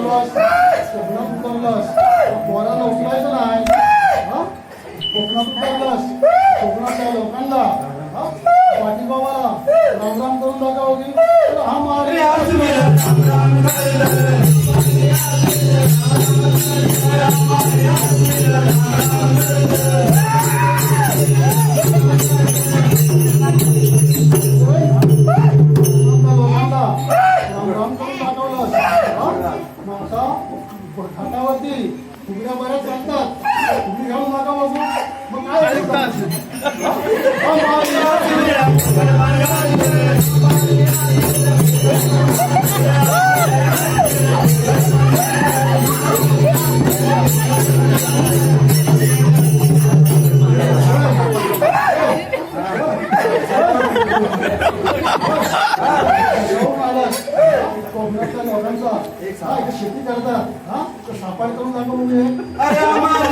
उतरलास कोकणात उतरलास पोराला उचलायचं नाही हा? कोकणात उतरलास कोकणातल्या लोकांना हा? पाठीबाबाला रामराम करून दाखवा की तर हा मारे घाटावरती फुगड्या बऱ्याच चालतात फुगडी घालून नका बघू. मग काय हा, इथे शेती करतात हा तर सापाड करून दाखव म्हणजे.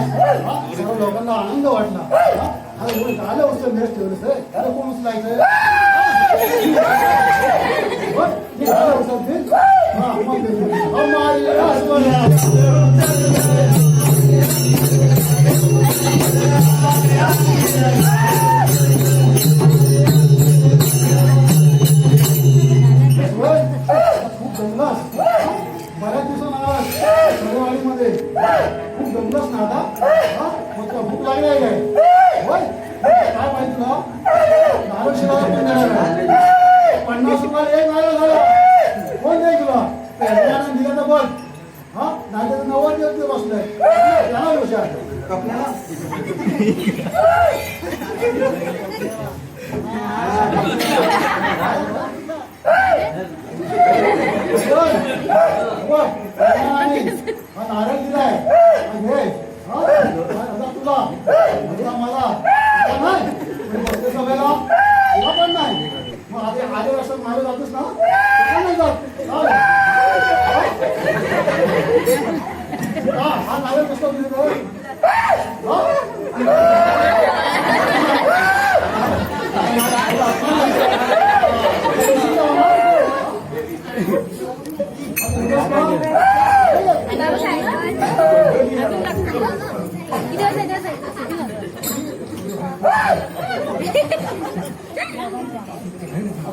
लोकांना आनंद वाटला. हा, झालं उचल रे. त्याला कोण उचलायचं? पन्नास रुपये एक नारळ झाला. त्याला नाही. नारळ दिलाय. हा तुला. मला नाही. पण तुला पण नाही. मग आधी आधी वर्षात मारे जातोस ना तू पण नाही जात चाल. हा?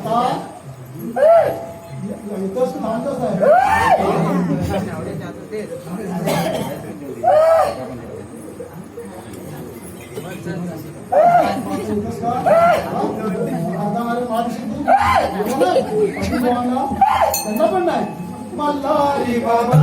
हा हा नारळ इथंच आहे. पण नाही मल्हारी बाबा